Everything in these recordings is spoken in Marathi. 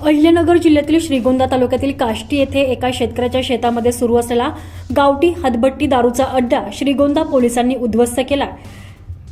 अहिल्यानगर जिल्ह्यातील श्रीगोंदा तालुक्यातील काष्टी येथे एका शेतकऱ्याच्या शेतामध्ये सुरू असलेला गावठी हदबट्टी दारूचा अड्डा श्रीगोंदा पोलिसांनी उद्ध्वस्त केला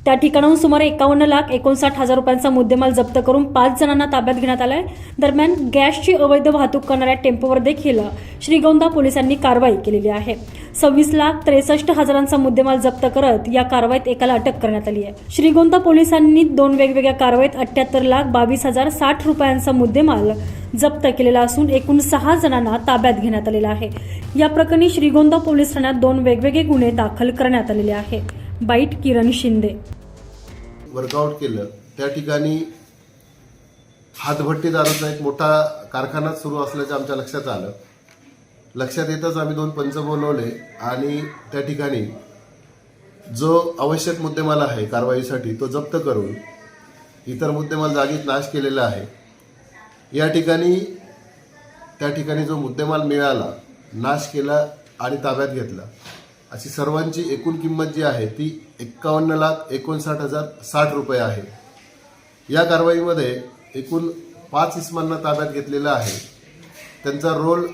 त्या ठिकाणाहून सुमारे एकावन्न लाख एकोणसाठ हजार रुपयांचा मुद्देमाल जप्त करून पाच जणांना ताब्यात घेण्यात आलाय. दरम्यान गॅसची अवैध वाहतूक करणाऱ्या टेम्पोवर देखील श्रीगोंदा पोलिसांनी कारवाई केलेली आहे. सव्वीस लाख त्रेसष्ट हजारांचा मुद्देमाल जप्त करत या कारवाईत एकाला अटक करण्यात आली आहे. श्रीगोंदा पोलिसांनी दोन वेगवेगळ्या कारवाईत अठ्याहत्तर लाख बावीस हजार साठ रुपयांचा मुद्देमाल जप्त केलेला असून एकूण सहा जणांना ताब्यात घेण्यात आलेला आहे. या प्रकरणी श्रीगोंदा पोलीस ठाण्यात दोन वेगवेगळे गुन्हे दाखल करण्यात आलेले आहे. बाईट किरण शिंदे. वर्कआउट केलं. त्या ठिकाणी हातभट्टीदाराचा एक मोठा कारखाना सुरू असल्याचं आमच्या लक्षात आलं. लक्षात येतच आम्ही दोन पंच बोलवले आणि त्या ठिकाणी जो आवश्यक मुद्देमाल आहे कारवाईसाठी तो जप्त करून इतर मुद्देमाल जागीच नाश केलेला आहे. या ठिकाणी त्या ठिकाणी जो मुद्देमाल मिळाला नाश केला आणि ताब्यात घेतला अशी सर्वांची एकूण किंमत जी आहे ती एक्कावन्न लाख एकोणसाठ हजार साठ रुपये आहे. या कारवाईमध्ये एकूण पाच इस्मांना ताब्यात घेतलेला आहे. त्यांचा रोल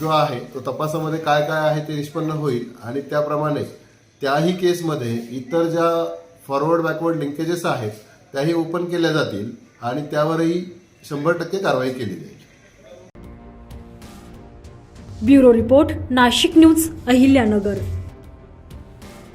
जो आहे तो तपासामध्ये काय काय आहे ते निष्पन्न होईल. आणि त्याप्रमाणे त्याही केसमध्ये इतर ज्या फॉरवर्ड बॅकवर्ड लिंकेजेस आहेत त्याही ओपन केल्या जातील आणि त्यावरही शंभर टक्के कारवाई केली जाईल. Bureau report Nashik news Ahilyanagar.